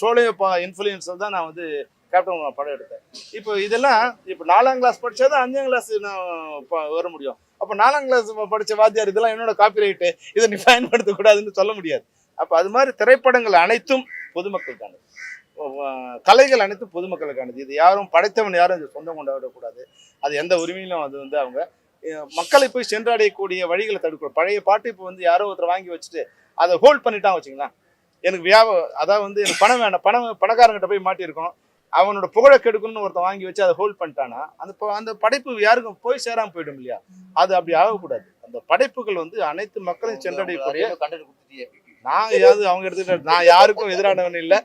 ஷோலையும் இன்ஃப்ளூயன்ஸில் தான் நான் வந்து கேப்டன் படம் எடுத்தேன். இப்போ இதெல்லாம் இப்போ நாலாம் கிளாஸ் படித்தா தான் அஞ்சாம் கிளாஸ் நான் வர முடியும். அப்போ நாலாம் கிளாஸ் படித்த வாத்தியார் இதெல்லாம் என்னோட காப்பிரைட்டு இதை நீ பயன்படுத்தக்கூடாதுன்னு சொல்ல முடியாது. அப்போ அது மாதிரி திரைப்படங்கள் அனைத்தும் பொதுமக்களுக்கானது கலைகள் அனைத்தும் பொதுமக்களுக்கானது. இது யாரும் படைத்தவன் யாரும் இது சொந்தம் கொண்டாடக்கூடாது. அது எந்த உரிமையிலும் அது வந்து அவங்க மக்களை போய் சென்றடையக்கூடிய வழிகளை தடுக்கணும். பழைய பாட்டு இப்போ வந்து யாரோ ஒருத்தர் வாங்கி வச்சுட்டு அதை ஹோல்ட் பண்ணிட்டான் வச்சுங்களேன் எனக்கு வியாபாரம் அதாவது வந்து எனக்கு பணம் வேண்டாம் பணம் பணக்காரங்கிட்ட போய் மாட்டியிருக்கோம். அவனோட புகழை கெடுக்கணும்னு ஒருத்தன் வாங்கி வச்சு அதை ஹோல்ட் பண்ணிட்டானா அந்த அந்த படைப்பு யாருக்கும் போய் சேராம போயிடும் இல்லையா? அது அப்படி ஆகக்கூடாது. அந்த படைப்புகள் வந்து அனைத்து மக்களையும் சென்றடையக்கூடிய நான் ஏதாவது அவங்க எடுத்துக்கிட்டு நான் யாருக்கும் எதிரானவன் இல்லை.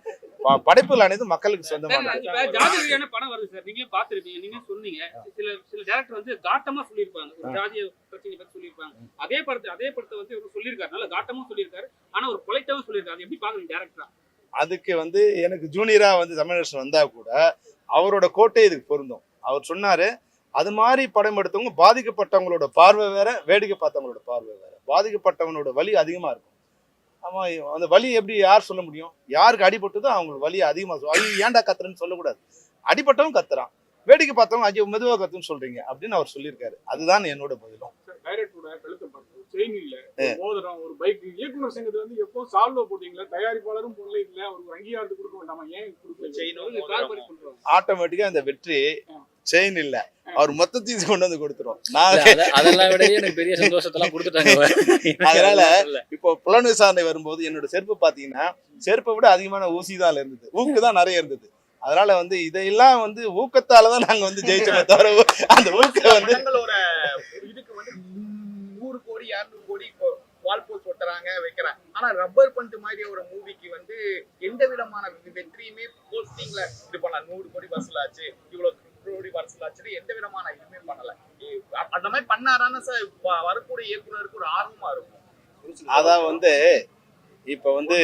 படைப்புகள் அனைத்தும் மக்களுக்கு சார், சொந்தமானது இப்ப ஜாதி ரீதியான படம் வருது சார். நீங்களே பார்த்திருப்பீங்க. நீங்க சொன்னீங்க. சில சில டேரக்டர் வந்து காட்டமா சொல்லியிருப்பாங்க. ஒரு ஜாதிய பிரச்சனை பத்தி சொல்லியிருப்பாங்க. அதே படத்தை அதே படத்தை வந்து இவர் சொல்லியிருக்காரு. நல்ல காட்டமா சொல்லியிருக்காரு. ஆனா ஒரு கொலைட்டவும் சொல்லியிருக்காரு. எப்படி பாக்குறீங்க டேரக்டரா அதுக்கு வந்து எனக்கு ஜூனியரா வந்து தமிழரசன் வந்தா கூட அவரோட கோட்டை இதுக்கு பொருந்தும். அவர் சொன்னாரு அது மாதிரி படம் எடுத்தவங்க பாதிக்கப்பட்டவங்களோட பார்வை வேற வேடிக்கை பார்த்தவங்களோட பார்வை வேற. பாதிக்கப்பட்டவங்களோட வலி அதிகமா இருக்கும். ஆமா அந்த வலி எப்படி யார் சொல்ல முடியும்? யாருக்கு அடிபட்டதோ அவங்களுக்கு வலி அதிகமா சொல்லும் ஐயோ ஏன்டா கத்துறேன்னு சொல்லக்கூடாது. அடிபட்டவன் கத்துறான். வேடிக்கை பார்த்தவங்க ஐயோ மெதுவா கத்துன்னு சொல்றீங்க அப்படின்னு அவர் சொல்லியிருக்காரு. அதுதான் என்னோட பதிலும். ஒரு மோதிரம் ஒரு பைக் இயக்குனர் சங்கத்துல வந்து எப்போ சால்வ் போட்டீங்களா? தயாரிப்பாளரும் பொருளை இல்ல அவருக்கு அங்கீகாரத்துக்கு கொடுக்க வேண்டாமா? ஏன் ஆட்டோமேட்டிக்கா அந்த வெற்றி செயின் இல்ல. அவர் மொத்தத்தையும் கொண்டு வந்து கொடுத்துரும். அதெல்லாம் விட எனக்கு பெரிய சந்தோஷத்தெல்லாம் கொடுத்துட்டாங்க. அதனால. இப்போ புலன் விசாரணை வரும்போது என்னோட செருப்பு பாத்தீங்கன்னா செருப்பை விட அதிகமான ஊசி தான் இருந்தது. ஊக்கு தான் நிறைய இருந்தது. அதனால வந்து இதையெல்லாம் வந்து ஊக்கத்தால தான் நாங்க வந்து ஜெயிச்சோமே தவிர அந்த ஊக்க வந்து இதுக்கு வந்து நூறு கோடி இரநூறு கோடி இப்போ வால் போஸ்ட் ஒட்டுறாங்க வைக்கிறாங்க. ஆனா ரப்பர் பண்ட் மாதிரி ஒரு மூவிக்கு வந்து எந்த விதமான வெற்றியுமே போஸ்டிங்ல இது பண்ணல. நூறு கோடி வசூலாச்சு இவ்வளவு கோடி வசூலாச்சு எந்த விதமான இதுவுமே பண்ணல. அந்த மாதிரி பண்ணாதானே சார் வரக்கூடிய இயக்குனருக்கு ஒரு ஆர்வமா இருக்கும். அதான் வந்து இப்ப வந்து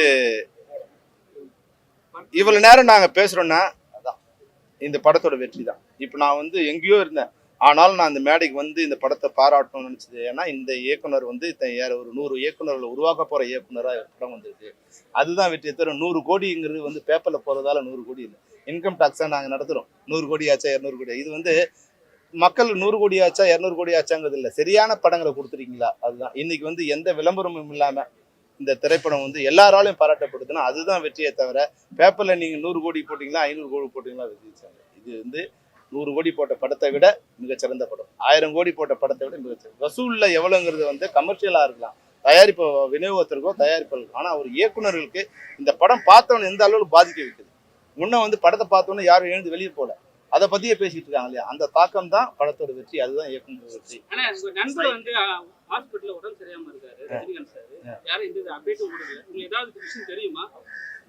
இவ்வளவு நேரம் நாங்க பேசுறோம்னா அதான் இந்த படத்தோட வெற்றி தான். இப்ப நான் வந்து எங்கேயோ இருந்தேன். ஆனாலும் நான் இந்த மேடைக்கு வந்து இந்த படத்தை பாராட்டணும்னு நினைச்சது. ஏன்னா இந்த இயக்குனர் வந்து ஒரு நூறு இயக்குநர்கள் உருவாக்க போற இயக்குனரா படம் வந்திருக்கு. அதுதான் வெற்றி தரும். நூறு கோடிங்கிறது வந்து பேப்பர்ல போறதால நூறு கோடி இல்லை. இன்கம் டாக்ஸா நாங்கள் நடத்துகிறோம் நூறு கோடி ஆச்சா இரநூறு கோடி இது வந்து மக்கள் நூறு கோடி ஆச்சா இரநூறு கோடி ஆச்சாங்கிறது இல்லை. சரியான படங்களை கொடுத்துருக்கீங்களா அதுதான். இன்னைக்கு வந்து எந்த விளம்பரமும் இல்லாமல் இந்த திரைப்படம் வந்து எல்லாராலையும் பாராட்டப்படுதுன்னா அதுதான் வெற்றியை தவிர பேப்பரில் நீங்கள் நூறு கோடி போட்டிங்களா ஐநூறு கோடி போட்டிங்களா வெற்றி இது வந்து நூறு கோடி போட்ட படத்தை விட மிகச்சிறந்த படம். ஆயிரம் கோடி போட்ட படத்தை விட மிகச்சிறந்த வசூலில் எவ்வளோங்கிறது வந்து கமர்ஷியலாக இருக்கலாம். தயாரிப்பு விநியோகத்திற்கோ தயாரிப்பாளருக்கோ ஆனால் ஒரு இயக்குனர்களுக்கு இந்த படம் பார்த்தவன் எந்த அளவுக்கு பாதிக்க வைக்குது? முன்ன வந்து படத்தை பார்த்தோன்னே யாரும் எழுந்து வெளியே போல அதை பத்தியே பேசிட்டு இருக்காங்க இல்லையா? அந்த தாக்கம் தான் படத்தோட வெற்றி அதுதான் இயக்குனர் வெற்றி. ஆனா உங்க நண்பர் வந்து ஹாஸ்பிட்டல்ல உடம்பு சரியாம இருக்காரு ரஜினிகாந்த் சார். யாரும் எந்த அப்டேட்டும் கொடுக்கல. உங்களுக்கு ஏதாவது விஷயம் தெரியுமா?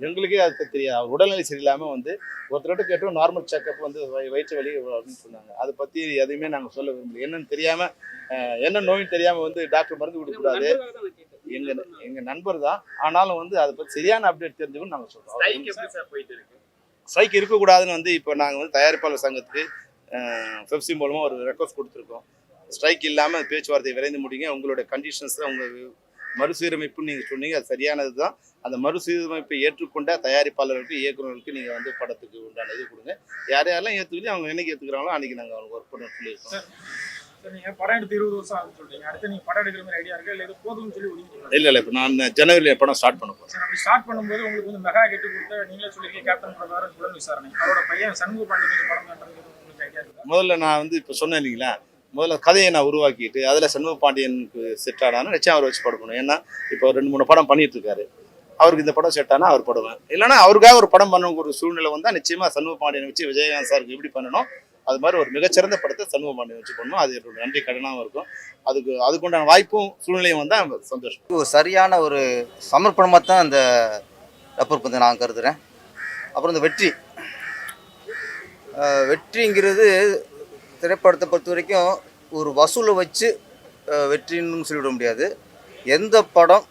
எங்களுக்கே அது தெரியாது. உடல்நிலை சரியில்லாம வந்து ஒருத்தர்கிட்ட கேட்டோம் நார்மல் செக்கப் வந்து வய- வயிற்று வலி அப்படின்னு சொன்னாங்க. அதை பத்தி எதையுமே நாங்க சொல்ல விரும்பல. என்னன்னு தெரியாம அஹ், என்ன நோயின்னு தெரியாம வந்து டாக்டர் மருந்து கொடுக்கக்கூடாது. நண்பருக்காக தான் நான் கேட்டேன். எங்க எங்க நண்பர் தான். ஆனாலும் வந்து அதை பத்தி சரியான அப்டேட் தெரிஞ்சுக்கணும் நாங்க சொல்றோம். ஸ்ட்ரைக் இருக்கக்கூடாதுன்னு வந்து இப்போ நாங்கள் வந்து தயாரிப்பாளர் சங்கத்துக்கு பெப்சி மூலமாக ஒரு ரெக்வஸ்ட் கொடுத்துருக்கோம். ஸ்ட்ரைக் இல்லாமல் பேச்சுவார்த்தை விரைந்து முடியுங்க. உங்களோட கண்டிஷன்ஸ் உங்கள் மறுசீரமைப்புன்னு நீங்கள் சொன்னீங்க அது சரியானது தான் அந்த மறுசீரமைப்பை ஏற்றுக்கொண்ட தயாரிப்பாளர்களுக்கு இயக்குநர்களுக்கு நீங்கள் வந்து படத்துக்கு உண்டான இது கொடுங்க. யார் யாரெல்லாம் ஏற்றுக்கலையும் அவங்க என்னைக்கு ஏற்றுக்கிறாங்களோ அன்றைக்கி நாங்கள் அவங்க ஒர்க் பண்ண சொல்லியிருக்கோம் சார் நீங்க படம் எடுத்து இருபது வருஷம் ஆகுதுன்னு சொல்றீங்க. அடுத்து நீங்க படம் எடுக்கிற மாதிரி ஐடியா இருக்கா? இல்ல இது போதும்னு சொல்லி ஒதுக்கிட்டீங்களா இல்லை இல்லை. இப்போ நான் ஜனவரியில் படம் ஸ்டார்ட் பண்ண போகிறேன் சார் அப்படி ஸ்டார்ட் பண்ணும்போது உங்களுக்கு வந்து மெகா கெட்டு கொடுத்த நீங்களே சொல்லிருக்கீங்க கேப்டன் பிரகாரம் புலன் விசாரணை அவரோட பையன் சண்முக பாண்டியன் படம் பண்றது உங்களுக்கு ஐடியா இருக்கா? முதல்ல நான் வந்து இப்போ சொன்னேன் இல்லைங்களா? முதல்ல கதையை நான் உருவாக்கிட்டு அதில் சண்முக பாண்டியனுக்கு செட் ஆனாலும் நிச்சயம் அவர் வச்சு படம் பண்ணுவேன். ஏன்னா இப்போ ரெண்டு மூணு படம் பண்ணிட்டு இருக்காரு அவருக்கு இந்த படம் செட் ஆனால் அவர் படுவேன். இல்லைன்னா அவருக்காக ஒரு படம் பண்ண ஒரு சூழ்நிலை வந்தால் நிச்சயமாக சண்முக பாண்டியனை வச்சு விஜயகாந்த் சாருக்கு எப்படி பண்ணணும்? அது மாதிரி ஒரு மிகச்சிறந்த படத்தை சண்முக பாண்டியன் வச்சு பண்ணணும் அது என்னோட நன்றி கடனாகவும் இருக்கும். அதுக்கு அதுக்குண்டான வாய்ப்பும் சூழ்நிலையும் வந்தால் சந்தோஷம். ஒரு சரியான ஒரு சமர்ப்பணமாக தான் அந்த ரப்பர் பந்து நான் கருதுகிறேன் அப்புறம் இந்த வெற்றி. வெற்றிங்கிறது திரைப்படத்தை பொறுத்த வரைக்கும் ஒரு வசூலை வச்சு வெற்றின்னு சொல்லிவிட முடியாது. எந்த படம்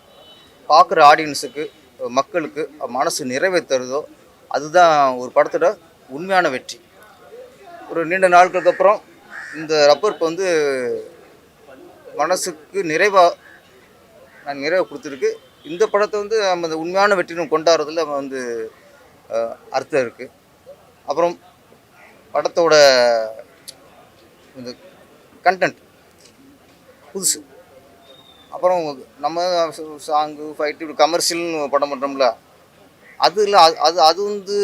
பார்க்குற ஆடியன்ஸுக்கு மக்களுக்கு மனசு நிறைவேற்றுறதோ அதுதான் ஒரு படத்தோட உண்மையான வெற்றி. ஒரு நீண்ட நாட்களுக்கு அப்புறம் இந்த ரப்பர் வந்து மனசுக்கு நிறைவாக நான் நிறைவு கொடுத்துருக்கு. இந்த படத்தை வந்து நம்ம இந்த உண்மையான வெற்றின்னு கொண்டாடுறதுல நம்ம வந்து அர்த்தம் இருக்குது அப்புறம் படத்தோட இந்த கண்டென்ட் புதுசு. அப்புறம் நம்ம சாங்கு ஃபைட்டு இப்படி கமர்ஷியல்னு படம் பண்ணுறோம்ல அது இல்லை அது அது அது வந்து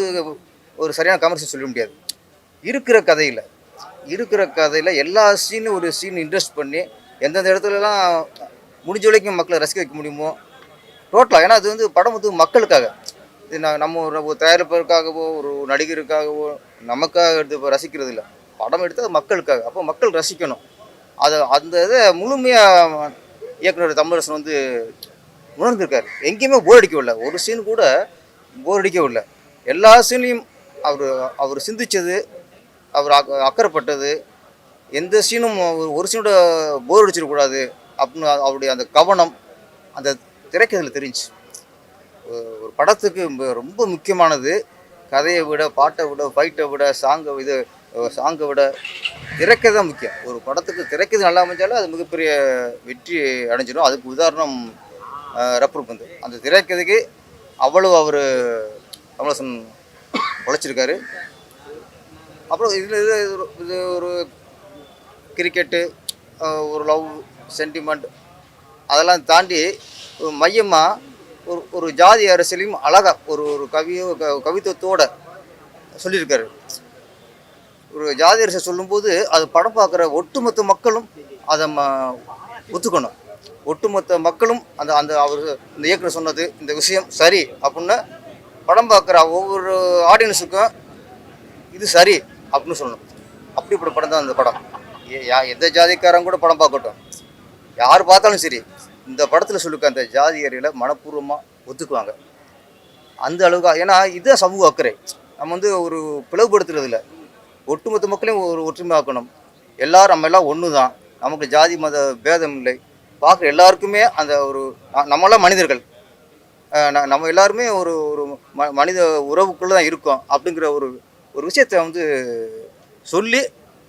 ஒரு சரியான கமர்ஷியல் சொல்ல முடியாது. இருக்கிற கதையில் இருக்கிற கதையில் எல்லா சீனும் ஒரு சீன் இன்ட்ரெஸ்ட் பண்ணி எந்தெந்த இடத்துலலாம் முடிஞ்ச வரைக்கும் மக்களை ரசிக்க வைக்க முடியுமோ டோட்டலாக ஏன்னா அது வந்து படம் வந்து மக்களுக்காக. இது நான் நம்ம ஒரு ஒரு தயாரிப்பதற்காகவோ ஒரு நடிகருக்காகவோ நமக்காக எடுத்து இப்போ ரசிக்கிறது இல்லை. படம் எடுத்தால் மக்களுக்காக. அப்போ மக்கள் ரசிக்கணும். அதை அந்த இதை முழுமையாக இயக்குனர் தமிழரசன் வந்து உணர்ந்திருக்காரு. எங்கேயுமே போர் அடிக்கவில்லை ஒரு சீன் கூட போர் அடிக்கவில்லை எல்லா சீன்லையும் அவர் அவர் சிந்திச்சது அவர் அக்க- அக்கறைப்பட்டது. எந்த சீனும் ஒரு- ஒரு சீனோட போர் அடிச்சிடக்கூடாது அப்படின்னு அவருடைய அந்த கவனம் அந்த திரைக்கதையில் தெரிஞ்சு ஒரு படத்துக்கு ரொம்ப- முக்கியமானது கதையை விட பாட்டை விட ஃபைட்டை விட சாங்கை இது சாங்கை விட திரைக்கதை தான் முக்கியம். ஒரு படத்துக்கு திரைக்கதை நல்லா அமைஞ்சாலும் அது மிகப்பெரிய வெற்றி அடைஞ்சிடும். அதுக்கு உதாரணம் ரப்பர் பந்து அந்த திரைக்கதைக்கு அவ்வளவு அவர் கமலஹாசன் உழைச்சிருக்காரு. அப்புறம் இதில் இது ஒரு- இது ஒரு கிரிக்கெட்டு ஒரு லவ் சென்டிமெண்ட் அதெல்லாம் தாண்டி ஒரு மையமாக ஒரு ஒரு ஜாதி அரசியலையும் அழகாக ஒரு ஒரு கவியோ க- கவித்துவத்தோடு சொல்லியிருக்காரு. ஒரு ஜாதி அரசியல் சொல்லும்போது அது படம் பார்க்குற ஒட்டுமொத்த மக்களும் அதை ம ஒத்துக்கணும். ஒட்டுமொத்த மக்களும் அந்த அந்த அவர் இந்த இயக்குனர் சொன்னது இந்த விஷயம் சரி அப்படின்னு படம் பார்க்குற ஒவ்வொரு ஆடியன்ஸுக்கும் இது சரி. அப்படின்னு சொல்லணும். அப்படிப்பட்ட படம் தான் அந்த படம். ஏ- எந்த ஜாதிக்காரங்க கூட படம் பார்க்கட்டும். யார் பார்த்தாலும் சரி இந்த படத்தில் சொல்லுக்க அந்த ஜாதி அறிவியலை மனப்பூர்வமாக ஒத்துக்குவாங்க. அந்த அளவுக்கு ஏன்னா இதுதான் சமூக அக்கறை. நம்ம வந்து ஒரு பிளவுபடுத்துறது இல்லை. ஒட்டுமொத்த மக்களையும் ஒரு ஒற்றுமையாக்கணும். எல்லாரும் நம்ம எல்லாம் ஒன்று தான் நமக்கு ஜாதி மத பேதம் இல்லை. பார்க்குற எல்லாருக்குமே அந்த ஒரு நம்மளாம் மனிதர்கள். நம்ம எல்லாருமே ஒரு ஒரு ம மனித உறவுக்குள்ளே தான் இருக்கோம் அப்படிங்கிற ஒரு ஒரு விஷயத்தை வந்து சொல்லி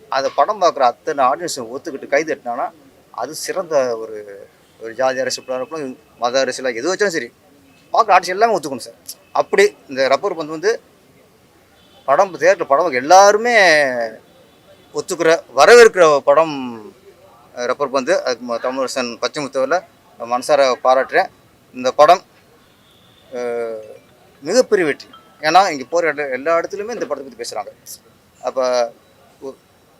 அதை படம் பார்க்குற அத்தனை ஆடியன்ஸை ஒத்துக்கிட்டு கை தட்டினானா அது சிறந்த ஒரு ஒரு ஜாதி அரசியலாக இருக்கலாம் மத அரசியலாக எது வச்சாலும் சரி. பார்க்குற ஆடியன்ஸ் எல்லாமே ஒத்துக்கணும் சார். அப்படி இந்த ரப்பர் பந்து வந்து படம் தேட்டர் படம் எல்லாருமே ஒத்துக்கிற வரவேற்கிற படம் ரப்பர் பந்து அதுக்கு ம- தமிழரசன் பச்சைமுத்தவில் மனசார பாராட்டுறேன். இந்த படம் மிகப்பெரிய வெற்றி. ஏன்னா இங்கே போகிற எல்லா இடத்துலையுமே இந்த படத்தை பற்றி பேசுகிறாங்க அப்போ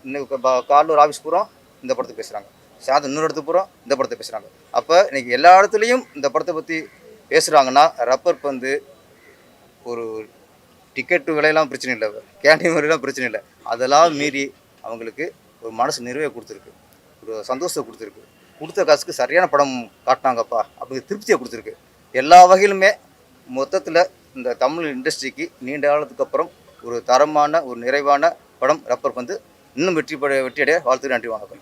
இன்னைக்கு இப்போ காலைல ஒரு ஆஃபீஸ் பூரா இந்த படத்தை பேசுகிறாங்க சாயந்தரம் இன்னொரு இடத்துக்கு பூரா இந்த படத்தை பேசுகிறாங்க அப்போ இன்றைக்கி எல்லா இடத்துலையும் இந்த படத்தை பற்றி பேசுகிறாங்கன்னா ரப்பர் பந்து ஒரு டிக்கெட்டு விலையெல்லாம் பிரச்சனை இல்லை. கேண்டீன் விலையெல்லாம் பிரச்சனை இல்லை. அதெல்லாம் மீறி அவங்களுக்கு ஒரு மனசு நிறைவே கொடுத்துருக்கு. ஒரு சந்தோஷத்தை கொடுத்துருக்கு. கொடுத்த காசுக்கு சரியான படம் காட்டினாங்கப்பா அப்படிங்கிற திருப்தியை கொடுத்துருக்கு. எல்லா வகையிலுமே மொத்தத்தில் இந்த தமிழ் இண்டஸ்ட்ரிக்கு நீண்ட காலத்துக்கு அப்புறம் ஒரு தரமான ஒரு நிறைவான படம் ரப்பர் பந்து இன்னும் வெற்றி பெற வெற்றியடைய வாழ்த்து நன்றி வணக்கம்.